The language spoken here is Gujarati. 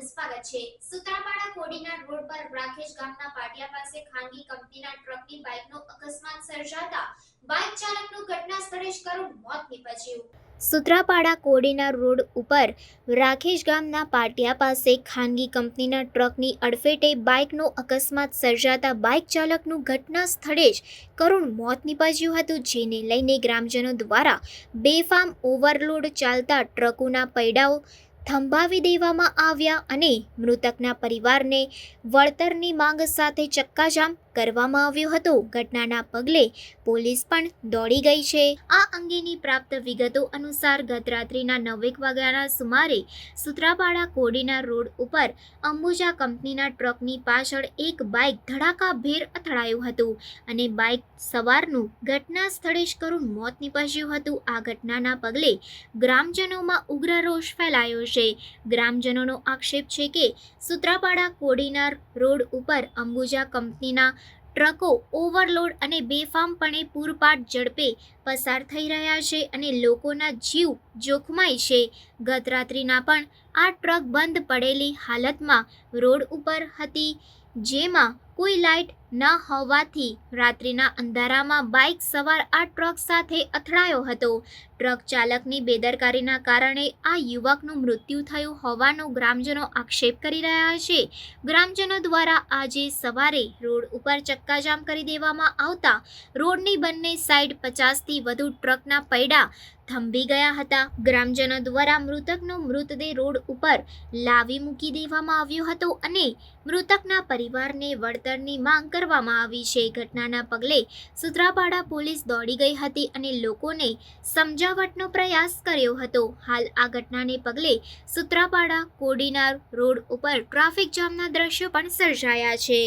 રહ્યા છે. સુત્રાપાડા કોડીના રોડ પર રાકેશ ગામના પાટિયા પાસે ખાનગી કંપનીના ટ્રકની બાઇકનો અકસ્માત સર્જાતા બાઇક ચાલકનું ઘટના સ્થળે જ કરુણ મોત નીપજ્યું. સુત્રાપાડા કોડીના રોડ ઉપર રાકેશ ગામના પાટિયા પાસે ખાનગી કંપનીના ટ્રકની અડફેટે બાઇકનો અકસ્માત સર્જાતા બાઇક ચાલકનું ઘટના સ્થળે જ કરુણ મોત નીપજ્યું હતું, જેને લઈને ગ્રામજનો દ્વારા બેફામ ઓવરલોડ ચાલતા ટ્રકોના પૈડાઓ થંભાવી દેવામાં આવ્યા અને મૃતકના પરિવારને વળતરની માંગ સાથે ચક્કાજામ કરવામાં આવ્યો હતો. ઘટનાના પગલે પોલીસ પણ દોડી ગઈ છે. આ અંગેની પ્રાપ્ત વિગતો અનુસાર ગત રાત્રિના નવેક વાગ્યાના સુમારે સુત્રાપાડા કોડીના રોડ ઉપર અંબુજા કંપનીના ટ્રકની પાછળ એક બાઇક ધડાકાભેર અથડાયું હતું અને બાઇક સવારનું ઘટના સ્થળે જ કરુણ મોત નીપજ્યું હતું. આ ઘટનાના પગલે ગ્રામજનોમાં ઉગ્ર રોષ ફેલાયો છે. ગ્રામજનોનો આક્ષેપ છે કે સુત્રાપાડા કોડીનાર રોડ ઉપર અંબુજા કંપનીના ટ્રકો ઓવરલોડ અને બેફામપણે પૂરપાટ ઝડપે પસાર થઈ રહ્યા છે અને લોકોના જીવ જોખમાય છે. ગત રાત્રિના પણ આ ટ્રક બંધ પડેલી હાલતમાં રોડ ઉપર હતી. જેમાં કોઈ લાઇટ ન હોવાથી રાત્રિના અંધારામાં બાઇક સવાર આ ટ્રક સાથે અથડાયો હતો. ટ્રક ચાલકની બેદરકારીના કારણે આ યુવકનું મૃત્યુ થયું હોવાનો ગ્રામજનો આક્ષેપ કરી રહ્યા છે. ગ્રામજનો દ્વારા આજે સવારે રોડ ઉપર ચક્કાજામ કરી દેવામાં આવતા રોડની બંને સાઈડ પચાસથી વધુ ટ્રકના પૈડા થંભી ગયા હતા. ગ્રામજનો દ્વારા મૃતકનો મૃતદેહ રોડ ઉપર લાવી મૂકી દેવામાં આવ્યો હતો અને મૃતકના પરિવારને વળતરની માંગ કરવામાં આવી છે. ઘટનાના પગલે સુત્રાપાડા પોલીસ દોડી ગઈ હતી અને લોકોને સમજાવટનો પ્રયાસ કર્યો હતો. હાલ આ ઘટનાને પગલે સુત્રાપાડા કોડીનાર રોડ ઉપર ટ્રાફિક જામના દ્રશ્યો પણ સર્જાયા છે.